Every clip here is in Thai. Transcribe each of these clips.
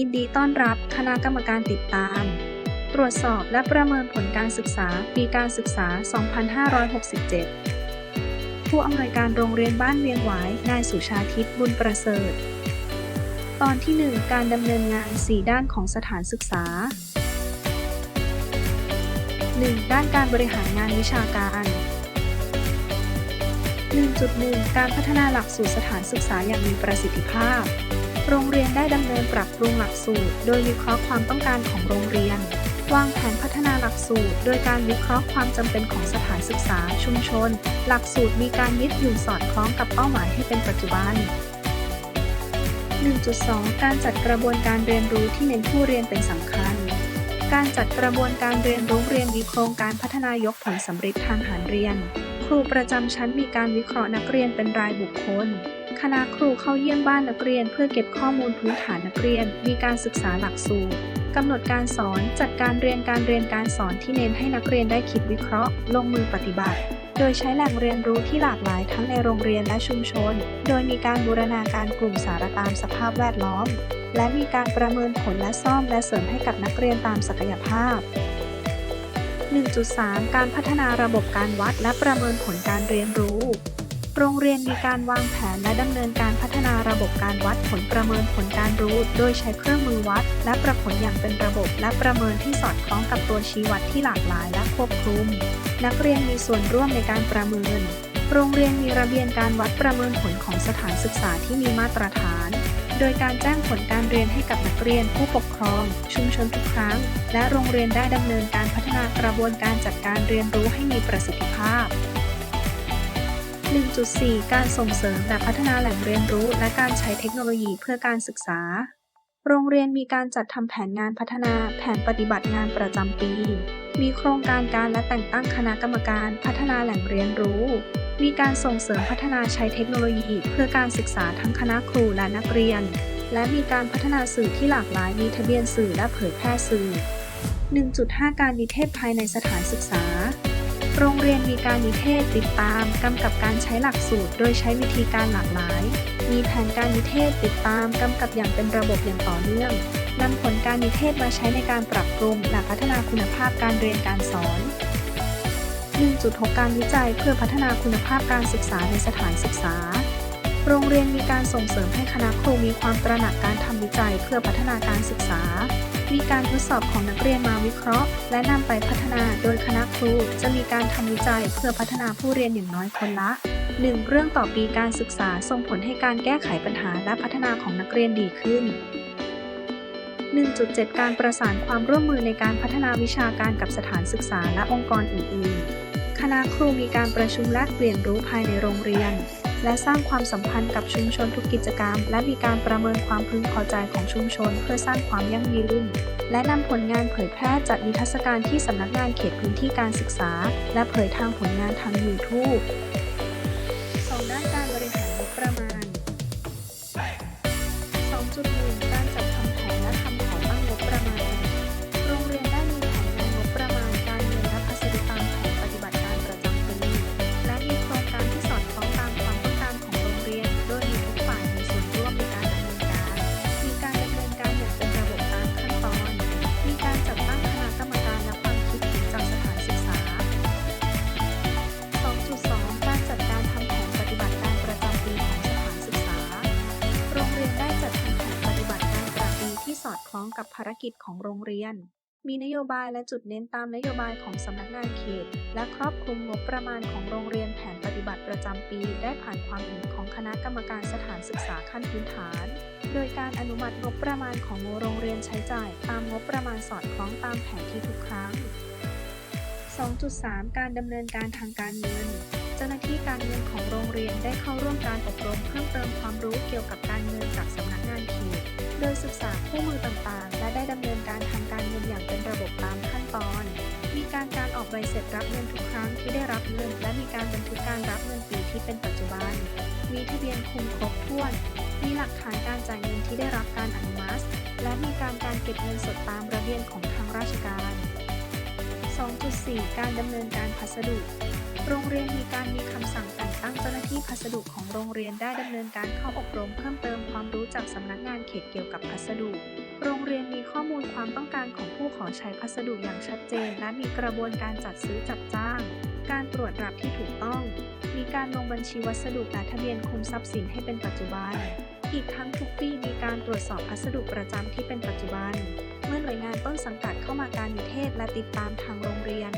ยินดีต้อนรับคณะกรรมการติดตาม ตรวจสอบและประเมินผลการศึกษาปีการศึกษา 2567 ผู้อำนวยการโรงเรียนบ้านเวียงหวาย นายสุชาทิตบุญประเสริฐ ตอนที่ 1 การดำเนินงาน 4 ด้านของสถานศึกษา 1. ด้านการบริหารงานวิชาการ 1.1 การพัฒนาหลักสูตรสถานศึกษาอย่างมีประสิทธิภาพ โรงเรียนได้ดำเนินปรับปรุงหลักสูตร โดยวิเคราะห์ความต้องการของโรงเรียน วางแผนพัฒนาหลักสูตร โดยการวิเคราะห์ความจำเป็นของสถานศึกษาชุมชน หลักสูตรมีการยึดอยู่สอดคล้องกับเป้าหมายให้เป็นปัจจุบัน 1.2 การจัดกระบวนการเรียนรู้ที่เน้นผู้เรียนเป็นสำคัญ การจัดกระบวนการเรียนรู้เรียนวิโครงการพัฒนายกผลสำเร็จทางหารเรียน ครูประจำชั้นมีการวิเคราะห์นักเรียนเป็นรายบุคคล คณะครูเข้าเยี่ยมบ้านนักเรียน เพื่อเก็บข้อมูลพื้นฐานนักเรียน มีการศึกษาหลักสูตรกำหนดการสอน จัดการเรียนการเรียนการสอนที่เน้นให้นักเรียนได้คิดวิเคราะห์ ลงมือปฏิบัติ โดยใช้แหล่งเรียนรู้ที่หลากหลายทั้งในโรงเรียนและชุมชน โดยมีการบูรณาการกลุ่มสารตามสภาพแวดล้อม และมีการประเมินผลและซ่อมและเสริมให้กับนักเรียนตามศักยภาพ 1.3 การพัฒนาระบบการวัดและประเมินผลการเรียนรู้ โรงเรียนมีการวางแผนและดำเนินการพัฒนาระบบการวัดผลประเมินผลการรู้ โดยใช้เครื่องมือวัด และประผลอย่างเป็นระบบ และประเมินที่สอดคล้องกับตัวชี้วัดที่หลากหลายและควบคุม นักเรียนมีส่วนร่วมในการประเมิน โรงเรียนมีระเบียนการวัดประเมินผลของสถานศึกษาที่มีมาตรฐาน โดยการแจ้งผลการเรียนให้กับนักเรียนผู้ปกครอง ชุมชนทุกครั้ง และโรงเรียนได้ดำเนินการพัฒนากระบวนการจัดการเรียนรู้ให้มีประสิทธิภาพ 1.4 การส่งเสริมและพัฒนาแหล่งเรียนรู้ และการใช้เทคโนโลยีเพื่อการศึกษา โรงเรียนมีการจัดทำแผนงานพัฒนาแผนปฏิบัติงานประจำปี มีโครงการการและแต่งตั้งคณะกรรมการพัฒนาแหล่งเรียนรู้ มีการส่งเสริมพัฒนาใช้เทคโนโลยีเพื่อการศึกษาทั้งคณะครูและนักเรียน และมีการพัฒนาสื่อที่หลากหลาย มีทะเบียนสื่อและเผยแพร่สื่อ 1.5 การนิเทศภายในสถานศึกษา โรงเรียนมีการนิเทศติดตามกำกับการใช้หลักสูตร โดยใช้วิธีการหลากหลาย มีแผนการนิเทศติดตามกำกับอย่างเป็นระบบอย่างต่อเนื่องนำผลการนิเทศมาใช้ในการปรับปรุงและพัฒนาคุณภาพการเรียนการสอน 1.6 การวิจัยเพื่อพัฒนาคุณภาพการศึกษาในสถานศึกษา โรงเรียนมีการส่งเสริมให้คณะครูมีความตระหนักการทำวิจัยเพื่อพัฒนาการศึกษา มีการทดสอบของนักเรียนมาวิเคราะห์ และนำไปพัฒนาโดยคณะครู จะมีการทำวิจัยเพื่อพัฒนาผู้เรียนอย่างน้อยคนละ 1 เรื่องต่อปีการศึกษาส่งผลให้การแก้ไขปัญหาและพัฒนาของนักเรียนดีขึ้น 1.7 การประสานความร่วมมือในการพัฒนาวิชาการกับสถานศึกษาและองค์กรอื่น ๆ คณะครูมีการประชุมแลกเปลี่ยนรู้ภายในโรงเรียน และสร้างความสัมพันธ์กับชุมชนทุกกิจกรรม และมีการประเมินความพึงพอใจของชุมชน เพื่อสร้างความยั่งยืน และนำผลงานเผยแพร่จัดนิทรรศการที่สำนักงานเขตพื้นที่การศึกษา และเผยทางผลงานทาง YouTube ารกิจของโรงเรียน มีนโยบายและจุดเน้นตามนโยบายของสำนักงานเขต และครอบคลุมงบประมาณของโรงเรียนแผนปฏิบัติประจำปี ได้ผ่านความเห็นของคณะกรรมการสถานศึกษาขั้นพื้นฐาน โดยการอนุมัติงบประมาณของโรงเรียนใช้จ่าย ตามงบประมาณสอดคล้องตามแผนที่ทุกครั้ง 2.3 การดำเนินการทางการเงิน เจ้าหน้าที่การเงินของโรงเรียนได้เข้าร่วมการอบรมเพิ่มเติมความรู้เกี่ยวกับ โดยศึกษาคู่มือต่างๆ และได้ดำเนินการทางการเงินอย่างเป็นระบบตามขั้นตอน มีการการออกใบเสร็จรับเงินทุกครั้งที่ได้รับเงิน และมีการบันทึกการรับเงินปีที่เป็นปัจจุบัน มีทะเบียนคุมครบถ้วน มีหลักฐานการจ่ายเงินที่ได้รับการอนุมัติ และมีการการเก็บเงินสดตามระเบียนของทางราชการ 2.4 การดำเนินการพัสดุ โรงเรียนมีการมีคำสั่งแต่งตั้งเจ้าหน้าที่พัสดุของโรงเรียนได้ดำเนินการเข้าอบรมเพิ่มเติมความรู้จากสำนักงานเขตเกี่ยวกับพัสดุ โรงเรียนมีข้อมูลความต้องการของผู้ขอใช้พัสดุอย่างชัดเจน และมีกระบวนการจัดซื้อจัดจ้าง การตรวจรับที่ถูกต้อง มีการลงบัญชีวัสดุและทะเบียนคุมทรัพย์สินให้เป็นปัจจุบัน อีกทั้งทุกปีมีการตรวจสอบพัสดุประจำที่เป็นปัจจุบัน เมื่อหน่วยงานต้นสังกัดเข้ามาการนิเทศและติดตามทางโรงเรียน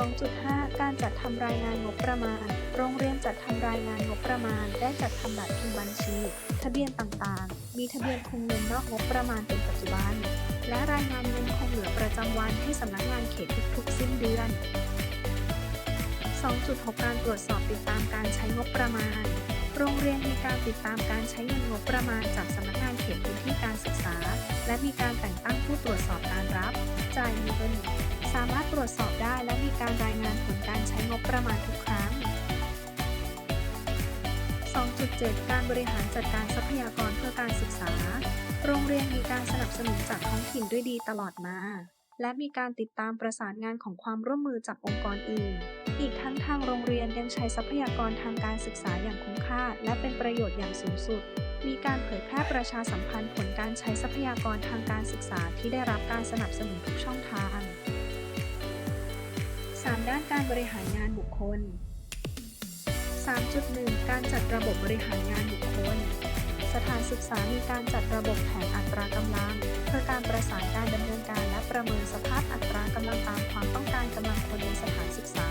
2.5 การจัดทำรายงานงบประมาณ โรงเรียนจัดทำรายงานงบประมาณ ได้จัดทำแบบพิมพ์บัญชี ทะเบียนต่างๆ มีทะเบียนคงเงินนอกงบประมาณเป็นปัจจุบัน และรายงานเงินคงเหลือประจำวันให้สำนักงานเขตทุกๆ สิ้นเดือน 2.6 การตรวจสอบติดตามการใช้งบประมาณ โรงเรียนมีการติดตามการใช้เงินงบประมาณจากสำนักงานเขตพื้นที่การศึกษา และมีการแต่งตั้งผู้ตรวจสอบการรับ จ่ายเงิน สามารถตรวจสอบได้และมีการรายงานผลการใช้งบประมาณทุกครั้ง 2.7 การบริหารจัดการทรัพยากรเพื่อการศึกษา โรงเรียนมีการสนับสนุนจากท้องถิ่นด้วยดีตลอดมา และมีการติดตามประสานงานของความร่วมมือจากองค์กรอื่น อีกทั้งทางโรงเรียนยังใช้ทรัพยากรทางการศึกษาอย่างคุ้มค่า และเป็นประโยชน์อย่างสูงสุด มีการเผยแพร่ประชาสัมพันธ์ผลการใช้ทรัพยากรทางการศึกษาที่ได้รับการสนับสนุนทุกช่องทาง 3. ด้านการบริหารงานบุคคล 3.1 การจัดระบบบริหารงานบุคคล สถานศึกษามีการจัดระบบแผนอัตรากำลัง เพื่อการประสานการดำเนินการและประเมินสภาพอัตรากำลังตามความต้องการกำลังคนในสถานศึกษา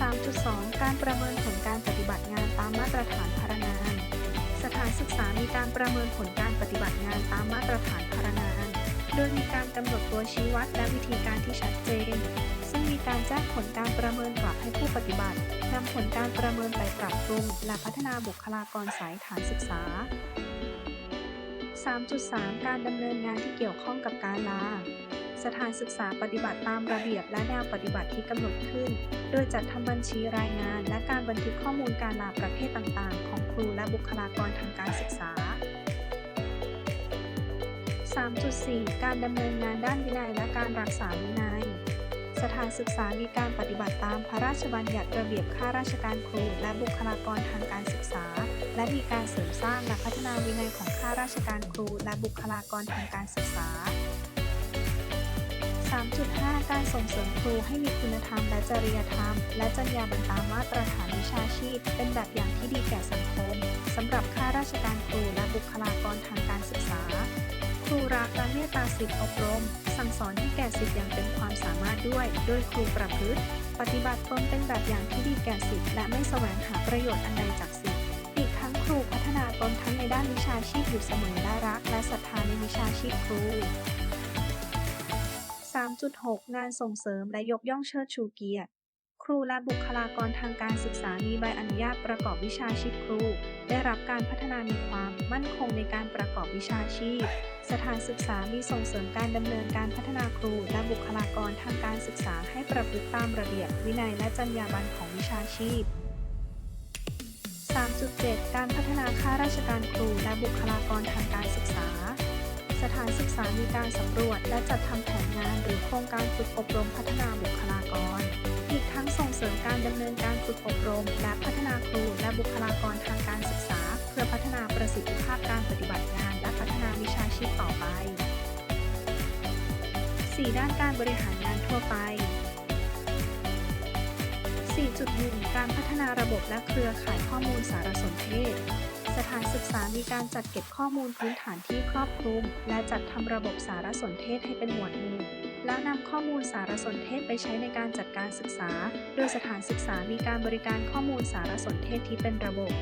3.2 การประเมินผลการปฏิบัติงานตามมาตรฐานพลังงาน สถานศึกษามีการประเมินผลการปฏิบัติงานตามมาตรฐานพลังงาน โดยมีการกำหนดตัวชี้วัดและวิธีการที่ชัดเจน ซึ่งมีการแจ้งผลการประเมินกลับให้ผู้ปฏิบัตินำผลการประเมินไปปรับปรุงและพัฒนาบุคลากรสายฐานศึกษา 3.3 การดำเนินงานที่เกี่ยวข้องกับการลา สถานศึกษาปฏิบัติตามระเบียบและแนวปฏิบัติที่กำหนดขึ้น โดยจัดทำบัญชีรายงาน และการบันทึกข้อมูลการลาประเภทต่าง ๆ ของครูและบุคลากรทางการศึกษา 3.4 การดำเนินงานด้านวินัยและการรักษาวินัย สถานศึกษามีการปฏิบัติตามพระราชบัญญัติระเบียบข้าราชการครู และบุคลากรทางการศึกษา และมีการเสริมสร้างและพัฒนาวินัยของข้าราชการครู และบุคลากรทางการศึกษา 3.5 การส่งเสริมครูให้มีคุณธรรมและจริยธรรม และจรรยาบรรณตามมาตรฐานวิชาชีพ เป็นแบบอย่างที่ดีแก่สังคมสำหรับข้าราชการครูและบุคลากรทางการศึกษา ครูรักและเมตตาสิทธิอบรม สั่งสอนให้แก่สิทธิ์อย่างเต็มความสามารถด้วย โดยครูประพฤติ ปฏิบัติตนเป็นแบบอย่างที่ดีแก่สิทธิ์และไม่แสวงหาประโยชน์อันใดจากสิทธิ์อีกทั้งครูพัฒนาตนทั้งในด้านวิชาชีพอยู่เสมอและรักและศรัทธาในวิชาชีพครู 3.6 งานส่งเสริมและยกย่องเชิดชูเกียรติ ครูและบุคลากรทางการศึกษามีใบอนุญาตประกอบวิชาชีพครู ได้รับการพัฒนามีความมั่นคงในการประกอบวิชาชีพ สถานศึกษามีส่งเสริมการดำเนินการพัฒนาครู และบุคลากรทางการศึกษาให้ประพฤติตามระเบียบวินัยและจรรยาบรรณของวิชาชีพ3.7 การพัฒนาข้าราชการครูและบุคลากรทางการศึกษา สถานศึกษามีการสำรวจ และจัดทำแผนงานหรือโครงการฝึกอบรมพัฒนาบุคลากร อีกทั้งส่งเสริมการดำเนินการฝึกอบรม และพัฒนาครูและบุคลากรทางการศึกษา เพื่อพัฒนาประสิทธิภาพการปฏิบัติงาน และพัฒนาวิชาชีพต่อไป 4 ด้านการบริหารงานทั่วไป 4.1 การพัฒนาระบบและเครือข่ายข้อมูลสารสนเทศ สถานศึกษามีการจัดเก็บข้อมูลพื้นฐานที่ครอบคลุม และจัดทำระบบสารสนเทศให้เป็นหมวดหมู่และนำข้อมูลสารสนเทศไปใช้ในการจัดการศึกษา โดยสถานศึกษามีการบริการข้อมูลสารสนเทศที่เป็นระบบ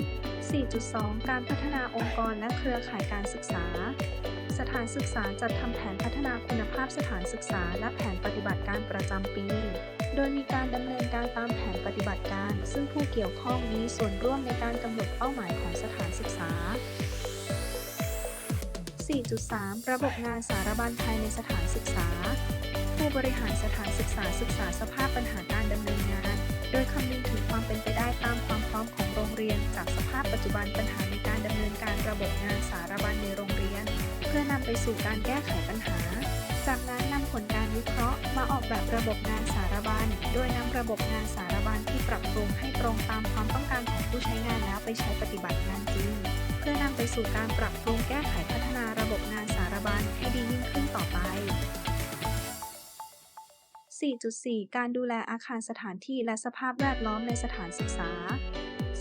4.2 การพัฒนาองค์กรและเครือข่ายการศึกษา สถานศึกษาจัดทำแผนพัฒนาคุณภาพสถานศึกษา และแผนปฏิบัติการประจำปี โดยมีการดำเนินการตามแผนปฏิบัติการ ซึ่งผู้เกี่ยวข้องมีส่วนร่วมในการกำหนดเป้าหมายของสถานศึกษา 4.3 ระบบงานสารบัญภายในสถานศึกษา ผู้บริหารสถานศึกษาศึกษาสภาพปัญหาการดำเนินงาน โดยคำนึงถึงความเป็นไปได้ตามความพร้อมของโรงเรียนจากสภาพปัจจุบันปัญหาในการดำเนินการระบบงานสารบัญในโรงเรียน เพื่อนำไปสู่การแก้ไขปัญหา จากนั้นนำผลการวิเคราะห์มาออกแบบระบบงานสารบัญ โดยนำระบบงานสารบัญที่ปรับปรุงให้ตรงตามความต้องการของผู้ใช้งานแล้วไปใช้ปฏิบัติงานจริง เพื่อนำไปสู่การปรับปรุงแก้ไขพัฒนาระบบงานสารบัญให้ดียิ่งขึ้นต่อไป 4.4 การดูแลอาคารสถานที่และสภาพแวดล้อมในสถานศึกษา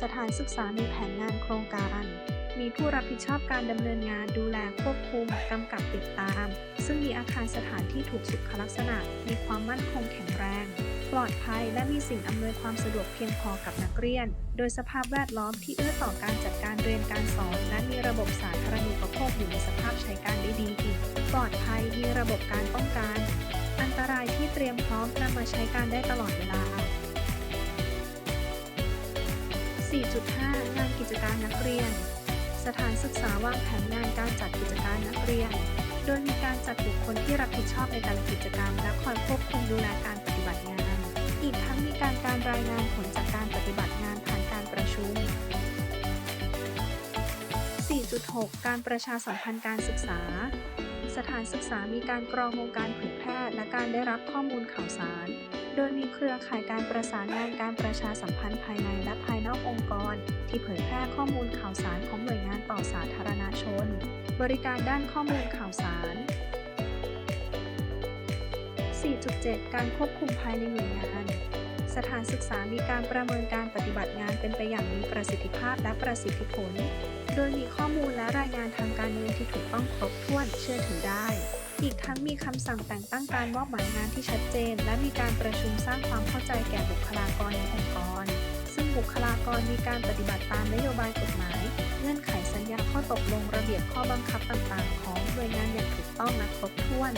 สถานศึกษามีแผนงานโครงการ มีผู้รับผิดชอบการดำเนินงานดูแลควบคุมกำกับติดตาม ซึ่งมีอาคารสถานที่ถูกสุขลักษณะ มีความมั่นคงแข็งแรง ปลอดภัยและมีสิ่งอำนวยความสะดวกเพียงพอกับนักเรียน โดยสภาพแวดล้อมที่เอื้อต่อการจัดการเรียนการสอน และมีระบบสาธารณูปโภคอยู่ในสภาพใช้การได้ดี ปลอดภัยมีระบบการป้องกันอันตรายที่เตรียมพร้อมนำมาใช้การได้ตลอดเวลา4.5 งานกิจการนักเรียน สถานศึกษาวางแผนงานการจัดกิจการนักเรียน โดยมีการจัดบุคคลที่รับผิดชอบในแต่ละกิจกรรม และคอยควบคุมดูแลการปฏิบัติงาน อีกทั้งมีการการรายงานผลจากการปฏิบัติงานผ่านการประชุม 4.6 การประชาสัมพันธ์การศึกษา สถานศึกษามีการกรองวงการเผยแพร่และการได้รับข้อมูลข่าวสาร โดยมีเครือข่ายการประสานงานการประชาสัมพันธ์ภายในและภ ที่เผยแพร่ข้อมูลข่าวสารของหน่วยงานต่อสาธารณชน บริการด้านข้อมูลข่าวสาร 4.7 การควบคุมภายในหน่วยงาน สถานศึกษามีการประเมินการปฏิบัติงานเป็นไปอย่างมีประสิทธิภาพและประสิทธิผล โดยมีข้อมูลและรายงานทางการเงินที่ถูกต้องครบถ้วนเชื่อถือได้ อีกทั้งมีคำสั่งแต่งตั้งการมอบหมายงานที่ชัดเจน และมีการประชุมสร้างความเข้าใจแก่บุคลากรในอง บุคลากรมีการปฏิบัติตามนโยบายกฎหมาย เงื่อนไขสัญญาข้อตกลงระเบียบข้อบังคับต่างๆ ของหน่วยงานอย่างถูกต้องและครบถ้วน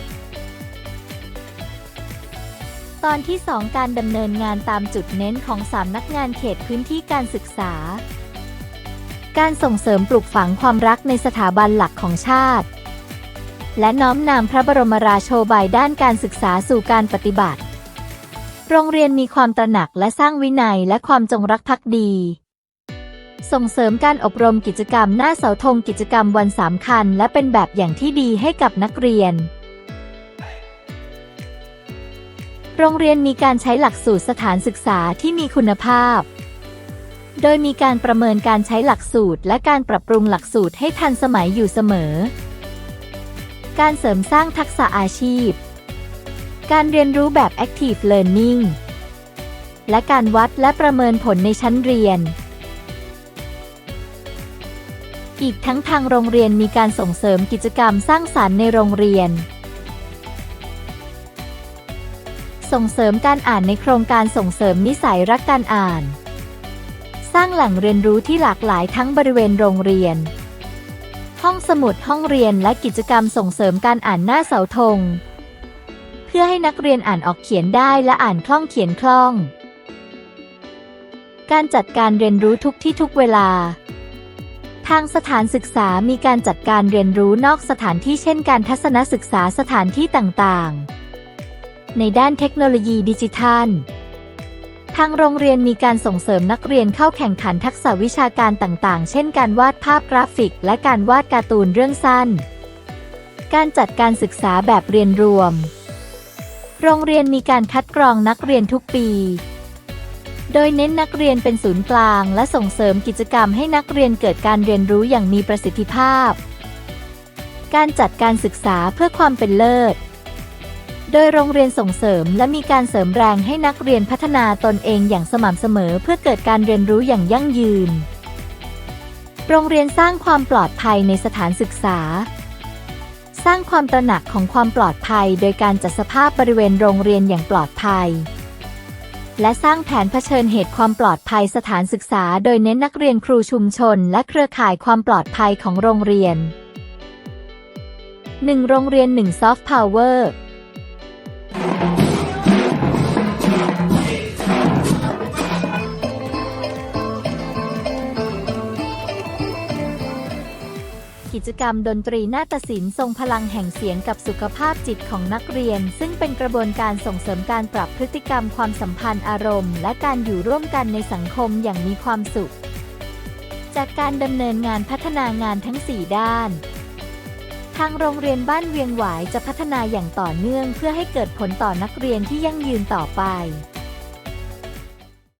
ตอนที่ 2 การดำเนินงานตามจุดเน้นของสำนักงานเขตพื้นที่การศึกษา การส่งเสริมปลูกฝังความรักในสถาบันหลักของชาติ และน้อมนำพระบรมราโชบายด้านการศึกษาสู่การปฏิบัติ โรงเรียนมีความตระหนักและสร้างวินัยและความจงรักภักดี ส่งเสริมการอบรมกิจกรรมหน้าเสาธงกิจกรรมวันสำคัญและเป็นแบบอย่างที่ดีให้กับนักเรียน โรงเรียนมีการใช้หลักสูตรสถานศึกษาที่มีคุณภาพ โดยมีการประเมินการใช้หลักสูตร และการปรับปรุงหลักสูตรให้ทันสมัยอยู่เสมอ การเสริมสร้างทักษะอาชีพ การเรียนรู้แบบ Active Learning และการวัดและประเมินผลในชั้นเรียน อีกทั้งทางโรงเรียนมีการส่งเสริมกิจกรรมสร้างสารรค์ในโรงเรียน ส่งเสริมการอ่านในโครงการส่งเสริมนิสัยรักการอ่าน สร้างแหล่งเรียนรู้ที่หลากหลายทั้งบริเวณโรงเรียน ห้องสมุดห้องเรียนและกิจกรรมส่งเสริมการอ่านหน้าเสาธง พื่อให้นักเรียนอ่านออกเขียนได้และอ่านคล่องเขียนคล่อง การจัดการเรียนรู้ทุกที่ทุกเวลา ทางสถานศึกษามีการจัดการเรียนรู้นอกสถานที่เช่น การทัศนศึกษาสถานที่ต่างๆ ในด้านเทคโนโลยีดิจิทัล ทางโรงเรียนมีการส่งเสริมนักเรียนเข้าแข่งขันทักษะวิชาการต่างๆ เช่น การวาดภาพกราฟิก และการวาดการ์ตูนเรื่องสั้น การจัดการศึกษาแบบเรียนรวม โรงเรียนมีการคัดกรองนักเรียนทุกปี โดยเน้นนักเรียนเป็นศูนย์กลาง และส่งเสริมกิจกรรมให้นักเรียนเกิดการเรียนรู้อย่างมีประสิทธิภาพ การจัดการศึกษาเพื่อความเป็นเลิศ โดยโรงเรียนส่งเสริมและมีการเสริมแรงให้นักเรียนพัฒนาตนเองอย่างสม่ำเสมอเพื่อเกิดการเรียนรู้อย่างยั่งยืน โรงเรียนสร้างความปลอดภัยในสถานศึกษา สร้างความตระหนักของความปลอดภัย โดยการจัดสภาพบริเวณโรงเรียนอย่างปลอดภัย และสร้างแผนเผชิญเหตุความปลอดภัยสถานศึกษา โดยเน้นนักเรียนครูชุมชน และเครือข่ายความปลอดภัยของโรงเรียน 1 โรงเรียน1 Soft Power กิจกรรมดนตรีนาฏศิลป์ทรงพลังแห่งเสียงกับสุขภาพจิตของนักเรียน ซึ่งเป็นกระบวนการส่งเสริมการปรับพฤติกรรมความสัมพันธ์อารมณ์ และการอยู่ร่วมกันในสังคมอย่างมีความสุข จากการดำเนินงานพัฒนางานทั้ง 4 ด้านทางโรงเรียนบ้านเวียงหวายจะพัฒนาอย่างต่อเนื่องเพื่อให้เกิดผลต่อนักเรียนที่ยั่งยืนต่อไป